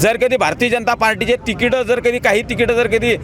जर कधी भारतीय जनता पार्टीचे तिकीटं जर कधी काही तिकीटं जर कधी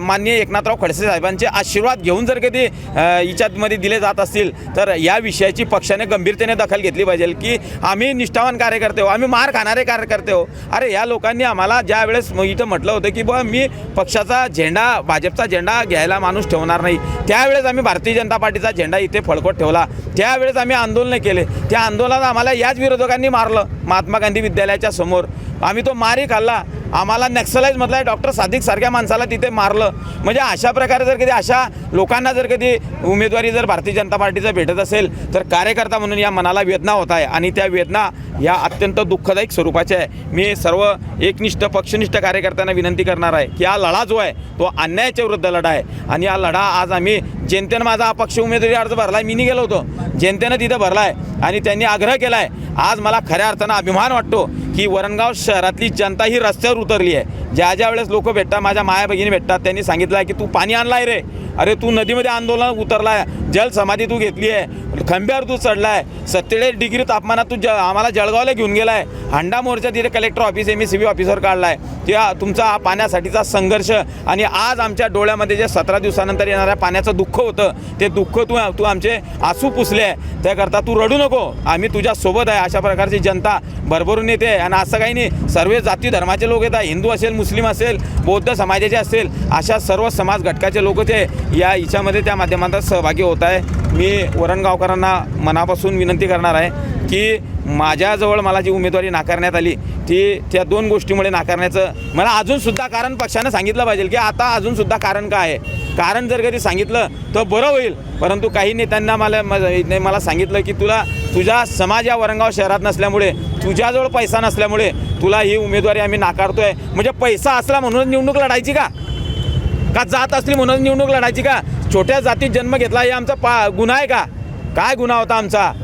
माननीय एकनाथराव खडसे साहेबांचे आशीर्वाद घेऊन जर कधी हिच्यामध्ये दिले जात असतील तर या विषयाची पक्षाने गंभीरतेने दखल घेतली पाहिजे की आम्ही निष्ठावान कार्यकर्ते हो आम्ही मार खाणारे कार्यकर्ते हो अरे या लोकांनी आम्हाला ज्या वेळेस इथं म्हटलं होतं की बुवा मी पक्षाचा झेंडा भाजपचा झेंडा घ्यायला माणूस ठेवणार नाही. त्यावेळेस आम्ही भारतीय जनता पार्टीचा झेंडा इथे फळकट ठेवला. त्यावेळेस आम्ही आंदोलन केले. त्या आंदोलनात आम्हाला याच विरोधकांनी मारलं महात्मा गांधी विद्यालयाच्या समोर. आम्ही तो मारही खाल्ला. आम्हाला नक्सलाईज मधला डॉक्टर साधिक सारख्या माणसाला तिथे मारलं. म्हणजे अशा प्रकारे जर कधी अशा लोकांना जर कधी उमेदवारी जर भारतीय जनता पार्टीचं भेटत असेल तर कार्यकर्ता म्हणून या मनाला वेदना होत आहे. आणि त्या वेदना या अत्यंत दुःखदायक स्वरूपाच्या आहे. मी सर्व एकनिष्ठ पक्षनिष्ठ कार्यकर्त्यांना विनंती करणार आहे की हा लढा जो आहे तो अन्यायाच्या विरुद्ध लढा आहे. आणि हा लढा आज आम्ही जनतेनं माझा अपक्ष उमेदवारी अर्ज भरला मी गेलो होतो. जनतेनं तिथं भरला आहे आणि त्यांनी आग्रह केला आहे आज मला खऱ्या अर्थानं अभिमान वाटतो की वरणगाव शहरातली जनता ही रस्त्यावर उतरली आहे. ज्या ज्या वेळेस लोक भेटतात माझ्या माया भगिनी भेटतात त्यांनी सांगितलं आहे की तू पाणी आणलाय रे. अरे तू नदीमध्ये आंदोलन उतरलाय जल समाधी तू घेतली आहे. खंब्यावर तू चढलाय. सत्तेचाळीस डिग्री तापमानात तू ज आम्हाला जळगावला घेऊन गेलाय. हंडा मोर्चा तिथे collector office M S C B officer आहे त्या तुमचा हा पाण्यासाठीचा संघर्ष आणि आज आमच्या डोळ्यामध्ये जे सतरा दिवसानंतर येणाऱ्या पाण्याचं दुःख होतं ते दुःख तू तू आमचे आसू पुसले. आहे त्याकरता तू रडू नको. आम्ही तुझ्यासोबत आहे. अशा प्रकारची जनता भरभरून येते. आणि असं काही नाही. सर्व जाती धर्माचे लोक येतात. हिंदू असेल मुस्लिम असेल बौद्ध समाजाचे असेल अशा सर्व समाज घटकाचे लोक ते या हिच्यामध्ये त्या माध्यमातून सहभागी होत आहे. मी वरणगावकरांना मनापासून विनंती करणार आहे की माझ्याजवळ मला जी उमेदवारी नाकारण्यात आली ती त्या दोन गोष्टीमुळे नाकारण्याचं मला अजूनसुद्धा कारण पक्षानं सांगितलं पाहिजे की आता अजूनसुद्धा कारण काय आहे. कारण जर कधी सांगितलं तर बरं होईल. परंतु काही नेत्यांना मला मला सांगितलं की तुला तुझा समाज या वरंगाव शहरात नसल्यामुळे तुझ्याजवळ पैसा नसल्यामुळे तुला ही उमेदवारी आम्ही नाकारतोय. म्हणजे पैसा असला म्हणून निवडणूक लढायची का? का जात असली म्हणून निवडणूक लढायची का? छोट्या जातीत जन्म घेतला हे आमचा पा गुन्हा आहे का? काय गुन्हा होता आमचा?